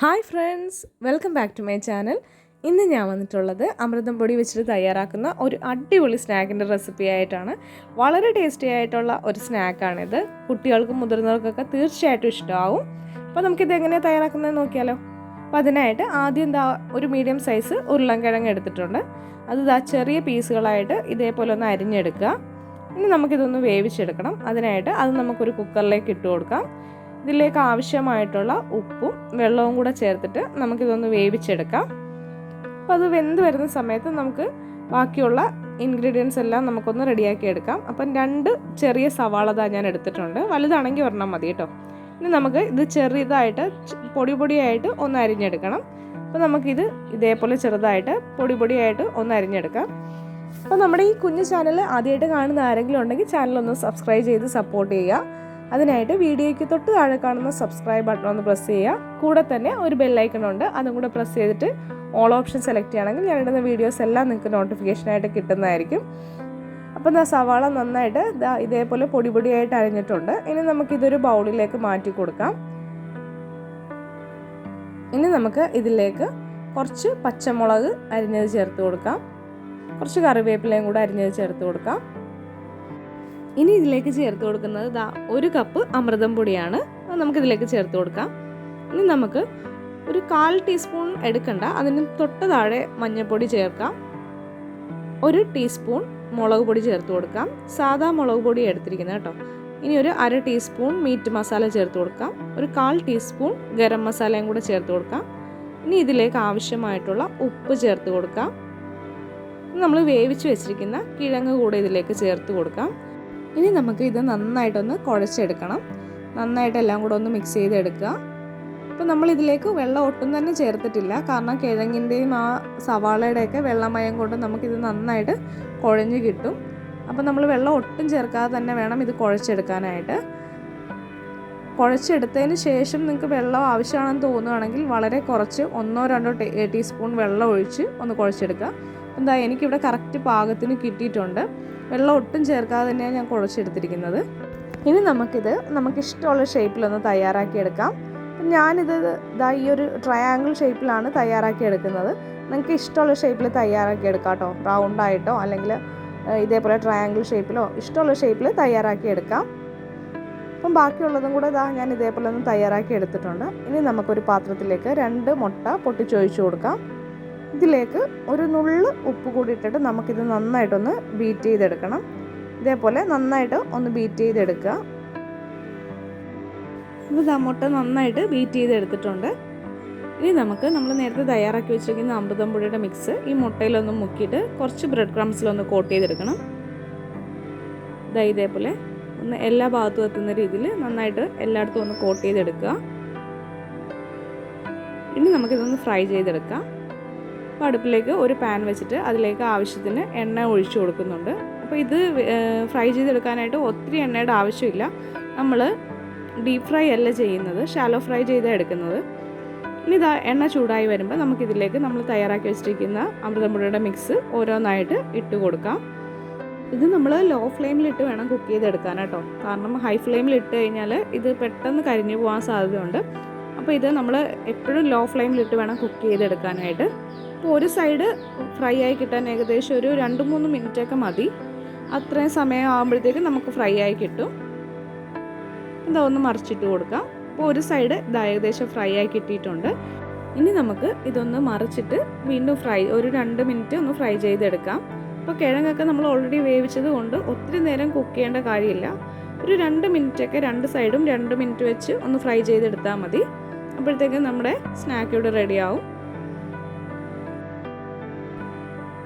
Hi friends welcome back to my channel. ഇന്ന് ഞാൻ വന്നിട്ടുള്ളത് അമൃതം പൊടി വെച്ചിട്ട് തയ്യാറാക്കുന്ന ഒരു അടിപൊളി സ്നാക്കിന്റെ റെസിപ്പി ആയിട്ടാണ്. വളരെ ടേസ്റ്റി ആയിട്ടുള്ള ഒരു സ്നാക്കാണിത്. കുട്ടികൾക്കും മുതിർന്നവർക്കൊക്കെ തീർച്ചയായിട്ടും ഇഷ്ടമാവും. അപ്പോൾ നമുക്കിത് എങ്ങനെയാണ് തയ്യാറാക്കുന്നത് നോക്കിയാലോ? അപ്പോൾ അതിനായിട്ട് ആദ്യം എന്താ ഒരു മീഡിയം സൈസ് ഉരുളൻകിഴങ്ങ് എടുത്തിട്ടുണ്ട്. അത് ഇതാ ചെറിയ പീസുകളായിട്ട് ഇതേപോലെ ഒന്ന് അരിഞ്ഞെടുക്കുക. ഇനി നമുക്കിതൊന്ന് വേവിച്ചെടുക്കണം. അതിനായിട്ട് അത് നമുക്കൊരു കുക്കറിലേക്ക് ഇട്ട് കൊടുക്കാം. ഇതിലേക്ക് ആവശ്യമായിട്ടുള്ള ഉപ്പും വെള്ളവും കൂടെ ചേർത്തിട്ട് നമുക്കിതൊന്ന് വേവിച്ചെടുക്കാം. അപ്പോൾ അത് വെന്ത് വരുന്ന സമയത്ത് നമുക്ക് ബാക്കിയുള്ള ഇൻഗ്രീഡിയൻസ് എല്ലാം നമുക്കൊന്ന് റെഡിയാക്കി എടുക്കാം. അപ്പം രണ്ട് ചെറിയ സവാള താ ഞാൻ എടുത്തിട്ടുണ്ട്. വലുതാണെങ്കിൽ ഒരെണ്ണം മതി കേട്ടോ. ഇനി നമുക്ക് ഇത് ചെറിയതായിട്ട് പൊടി പൊടിയായിട്ട് ഒന്ന് അരിഞ്ഞെടുക്കണം. അപ്പോൾ നമുക്കിത് ഇതേപോലെ ചെറുതായിട്ട് പൊടി പൊടിയായിട്ട് ഒന്ന് അരിഞ്ഞെടുക്കാം. അപ്പോൾ നമ്മുടെ ഈ കുഞ്ഞു ചാനൽ ആദ്യമായിട്ട് കാണുന്ന ആരെങ്കിലും ഉണ്ടെങ്കിൽ ചാനൽ ഒന്ന് സബ്സ്ക്രൈബ് ചെയ്ത് സപ്പോർട്ട് ചെയ്യുക. അതിനായിട്ട് വീഡിയോയ്ക്ക് തൊട്ട് താഴെ കാണുന്ന സബ്സ്ക്രൈബ് ബട്ടൺ ഒന്ന് പ്രസ് ചെയ്യുക. കൂടെ തന്നെ ഒരു ബെല്ലൈക്കൺ ഉണ്ട്. അതും കൂടെ പ്രസ് ചെയ്തിട്ട് ഓൾ ഓപ്ഷൻ സെലക്ട് ചെയ്യുകയാണെങ്കിൽ ഞാൻ ഇടുന്ന വീഡിയോസ് എല്ലാം നിങ്ങൾക്ക് നോട്ടിഫിക്കേഷനായിട്ട് കിട്ടുന്നതായിരിക്കും. അപ്പം ദാ സവാള നന്നായിട്ട് ഇതേപോലെ പൊടി പൊടിയായിട്ട് അരിഞ്ഞിട്ടുണ്ട്. ഇനി നമുക്കിതൊരു ബൗളിലേക്ക് മാറ്റി കൊടുക്കാം. ഇനി നമുക്ക് ഇതിലേക്ക് കുറച്ച് പച്ചമുളക് അരിഞ്ഞത് ചേർത്ത് കൊടുക്കാം. കുറച്ച് കറിവേപ്പിലയും കൂടെ അരിഞ്ഞത് ചേർത്ത് കൊടുക്കാം. ഇനി ഇതിലേക്ക് ചേർത്ത് കൊടുക്കുന്നത് ദാ ഒരു കപ്പ് അമൃതം പൊടിയാണ്. നമുക്ക് നമുക്കിതിലേക്ക് ചേർത്ത് കൊടുക്കാം. ഇനി നമുക്ക് ഒരു കാൽ ടീസ്പൂൺ എടുക്കണ്ട. അതിന് തൊട്ട് താഴെ മഞ്ഞൾപ്പൊടി ചേർക്കാം. ഒരു ടീസ്പൂൺ മുളക് പൊടി ചേർത്ത് കൊടുക്കാം. സാധാ മുളക് പൊടി എടുത്തിരിക്കുന്നത് കേട്ടോ. ഇനി ഒരു അര ടീസ്പൂൺ മീറ്റ് മസാല ചേർത്ത് കൊടുക്കാം. ഒരു കാൽ ടീസ്പൂൺ ഗരം മസാലയും കൂടെ ചേർത്ത് കൊടുക്കാം. ഇനി ഇതിലേക്ക് ആവശ്യമായിട്ടുള്ള ഉപ്പ് ചേർത്ത് കൊടുക്കാം. നമ്മൾ വേവിച്ച് വെച്ചിരിക്കുന്ന കിഴങ്ങ് കൂടെ ഇതിലേക്ക് ചേർത്ത് കൊടുക്കാം. ഇനി നമുക്ക് ഇത് നന്നായിട്ടൊന്ന് കുഴച്ചെടുക്കണം. നന്നായിട്ട് എല്ലാം കൂടെ ഒന്ന് മിക്സ് ചെയ്തെടുക്കുക. അപ്പോൾ നമ്മൾ ഇതിലേക്ക് വെള്ളം ഒട്ടും തന്നെ ചേർത്തിട്ടില്ല. കാരണം കിഴങ്ങിന്റെയും ആ സവാളയുടെയൊക്കെ വെള്ളമയം കൊണ്ട് നമുക്കിത് നന്നായിട്ട് കുഴഞ്ഞ് കിട്ടും. അപ്പോൾ നമ്മൾ വെള്ളം ഒട്ടും ചേർക്കാതെ തന്നെ വേണം ഇത് കുഴച്ചെടുക്കാനായിട്ട്. കുഴച്ചെടുത്തതിന് ശേഷം നിങ്ങൾക്ക് വെള്ളം ആവശ്യമാണെന്ന് തോന്നുകയാണെങ്കിൽ വളരെ കുറച്ച് ഒന്നോ രണ്ടോ ടീസ്പൂൺ വെള്ളം ഒഴിച്ച് ഒന്ന് കുഴച്ചെടുക്കുക. എന്താ എനിക്കിവിടെ കറക്റ്റ് പാകത്തിന് കിട്ടിയിട്ടുണ്ട്. വെള്ളം ഒട്ടും ചേർക്കാതെ തന്നെയാണ് ഞാൻ കുഴച്ചെടുത്തിരിക്കുന്നത്. ഇനി നമുക്കിത് നമുക്കിഷ്ടമുള്ള ഷേപ്പിലൊന്ന് തയ്യാറാക്കിയെടുക്കാം. ഞാനിത് ഇതാ ഈ ഒരു ട്രയാങ്കിൾ ഷേപ്പിലാണ് തയ്യാറാക്കിയെടുക്കുന്നത്. നിങ്ങൾക്ക് ഇഷ്ടമുള്ള ഷേപ്പിൽ തയ്യാറാക്കിയെടുക്കാം കേട്ടോ. റൗണ്ടായിട്ടോ അല്ലെങ്കിൽ ഇതേപോലെ ട്രയാങ്കിൾ ഷേപ്പിലോ ഇഷ്ടമുള്ള ഷേപ്പിൽ തയ്യാറാക്കിയെടുക്കാം. അപ്പം ബാക്കിയുള്ളതും കൂടെ ഇതാ ഞാൻ ഇതേപോലെ ഒന്ന് തയ്യാറാക്കി എടുത്തിട്ടുണ്ട്. ഇനി നമുക്കൊരു പാത്രത്തിലേക്ക് രണ്ട് മുട്ട പൊട്ടിച്ചൊഴിച്ചു കൊടുക്കാം. ഇതിലേക്ക് ഒരു നുള്ള് ഉപ്പ് കൂടി ഇട്ടിട്ട് നമുക്കിത് നന്നായിട്ടൊന്ന് ബീറ്റ് ചെയ്തെടുക്കണം. ഇതേപോലെ നന്നായിട്ട് ഒന്ന് ബീറ്റ് ചെയ്തെടുക്കുക. ഇത് മുട്ട നന്നായിട്ട് ബീറ്റ് ചെയ്തെടുത്തിട്ടുണ്ട്. ഇനി നമുക്ക് നമ്മൾ നേരത്തെ തയ്യാറാക്കി വെച്ചിരിക്കുന്ന അമൃതം പുഴയുടെ മിക്സ് ഈ മുട്ടയിലൊന്ന് മുക്കിയിട്ട് കുറച്ച് ബ്രെഡ് ക്രംസിലൊന്ന് കോട്ട് ചെയ്തെടുക്കണം. ഇതാ ഇതേപോലെ ഒന്ന് എല്ലാ ഭാഗത്തും എത്തുന്ന രീതിയിൽ നന്നായിട്ട് എല്ലായിടത്തും ഒന്ന് കോട്ട് ചെയ്തെടുക്കുക. ഇനി നമുക്കിതൊന്ന് ഫ്രൈ ചെയ്തെടുക്കാം. അപ്പോൾ അടുപ്പിലേക്ക് ഒരു പാൻ വെച്ചിട്ട് അതിലേക്ക് ആവശ്യത്തിന് എണ്ണ ഒഴിച്ചു കൊടുക്കുന്നുണ്ട്. അപ്പോൾ ഇത് ഫ്രൈ ചെയ്തെടുക്കാനായിട്ട് ഒത്തിരി എണ്ണയുടെ ആവശ്യമില്ല. നമ്മൾ ഡീപ് ഫ്രൈ അല്ല ചെയ്യുന്നത് ഷാലോ ഫ്രൈ ചെയ്താണ് എടുക്കുന്നത്. ഇനി ഇതാ എണ്ണ ചൂടായി വരുമ്പോൾ നമുക്കിതിലേക്ക് നമ്മൾ തയ്യാറാക്കി വെച്ചിരിക്കുന്ന അമൃതമുടിയുടെ മിക്സ് ഓരോന്നായിട്ട് ഇട്ട് കൊടുക്കാം. ഇത് നമ്മൾ ലോ ഫ്ലെയിമിലിട്ട് വേണം കുക്ക് ചെയ്തെടുക്കാൻ കേട്ടോ. കാരണം ഹൈ ഫ്ലെയിമിൽ ഇട്ട് കഴിഞ്ഞാൽ ഇത് പെട്ടെന്ന് കരിഞ്ഞു പോകാൻ സാധ്യതയുണ്ട്. അപ്പോൾ ഇത് നമ്മൾ എപ്പോഴും ലോ ഫ്ലെയിമിലിട്ട് വേണം കുക്ക് ചെയ്തെടുക്കാനായിട്ട്. അപ്പോൾ ഒരു സൈഡ് ഫ്രൈ ആയി കിട്ടാൻ ഏകദേശം ഒരു രണ്ട് മൂന്ന് മിനിറ്റൊക്കെ മതി. അത്രയും സമയം ആകുമ്പോഴത്തേക്ക് നമുക്ക് ഫ്രൈ ആയി കിട്ടും. ഇതാ ഒന്ന് മറിച്ചിട്ട് കൊടുക്കാം. അപ്പോൾ ഒരു സൈഡ് ഇത് ഏകദേശം ഫ്രൈ ആയി കിട്ടിയിട്ടുണ്ട്. ഇനി നമുക്ക് ഇതൊന്ന് മറിച്ചിട്ട് വീണ്ടും ഫ്രൈ ഒരു രണ്ട് മിനിറ്റ് ഒന്ന് ഫ്രൈ ചെയ്തെടുക്കാം. അപ്പോൾ കിഴങ്ങൊക്കെ നമ്മൾ ഓൾറെഡി വേവിച്ചത് കൊണ്ട് ഒത്തിരി നേരം കുക്ക് ചെയ്യേണ്ട കാര്യമില്ല. ഒരു രണ്ട് മിനിറ്റൊക്കെ രണ്ട് സൈഡും രണ്ട് മിനിറ്റ് വെച്ച് ഒന്ന് ഫ്രൈ ചെയ്തെടുത്താൽ മതി. അപ്പോഴത്തേക്കും നമ്മുടെ സ്നാക്ക് ഇവിടെ റെഡിയാവും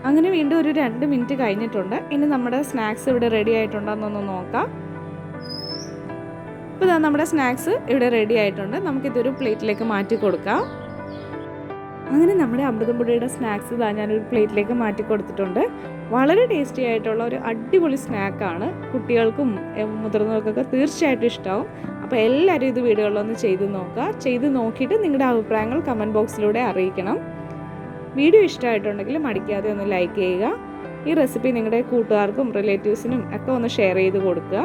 അങ്ങനെ വീണ്ടും ഒരു രണ്ട് മിനിറ്റ് കഴിഞ്ഞിട്ടുണ്ട്. ഇനി നമ്മുടെ സ്നാക്സ് ഇവിടെ റെഡി ആയിട്ടുണ്ടോന്നൊന്ന് നോക്കാം. ഇപ്പോൾ ഇതാ നമ്മുടെ സ്നാക്സ് ഇവിടെ റെഡി ആയിട്ടുണ്ട്. നമുക്കിതൊരു പ്ലേറ്റിലേക്ക് മാറ്റി കൊടുക്കാം. അങ്ങനെ നമ്മുടെ അമൃതംപൊടിയുടെ സ്നാക്സ് ഇതാ ഞാനൊരു പ്ലേറ്റിലേക്ക് മാറ്റി കൊടുത്തിട്ടുണ്ട്. വളരെ ടേസ്റ്റി ആയിട്ടുള്ള ഒരു അടിപൊളി സ്നാക്കാണ്. കുട്ടികൾക്കും മുതിർന്നവർക്കൊക്കെ തീർച്ചയായിട്ടും ഇഷ്ടമാവും അപ്പോൾ എല്ലാവരും ഇത് വീടുകളിലൊന്ന് ചെയ്ത് നോക്കുക. ചെയ്ത് നോക്കിയിട്ട് നിങ്ങളുടെ അഭിപ്രായങ്ങൾ കമന്റ് ബോക്സിലൂടെ അറിയിക്കണം. വീഡിയോ ഇഷ്ടമായിട്ടുണ്ടെങ്കിൽ മടിക്കാതെ ഒന്ന് ലൈക്ക് ചെയ്യുക. ഈ റെസിപ്പി നിങ്ങളുടെ കൂട്ടുകാർക്കും റിലേറ്റീവ്സിനും ഒക്കെ ഒന്ന് ഷെയർ ചെയ്ത് കൊടുക്കുക.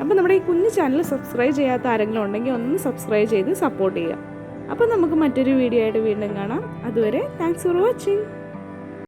അപ്പോൾ നമ്മുടെ ഈ കുഞ്ഞു ചാനൽ സബ്സ്ക്രൈബ് ചെയ്യാത്ത ആരെങ്കിലും ഉണ്ടെങ്കിൽ ഒന്ന് സബ്സ്ക്രൈബ് ചെയ്ത് സപ്പോർട്ട് ചെയ്യുക. അപ്പോൾ നമുക്ക് മറ്റൊരു വീഡിയോ ആയിട്ട് വീണ്ടും കാണാം. അതുവരെ താങ്ക്സ് ഫോർ വാച്ചിങ്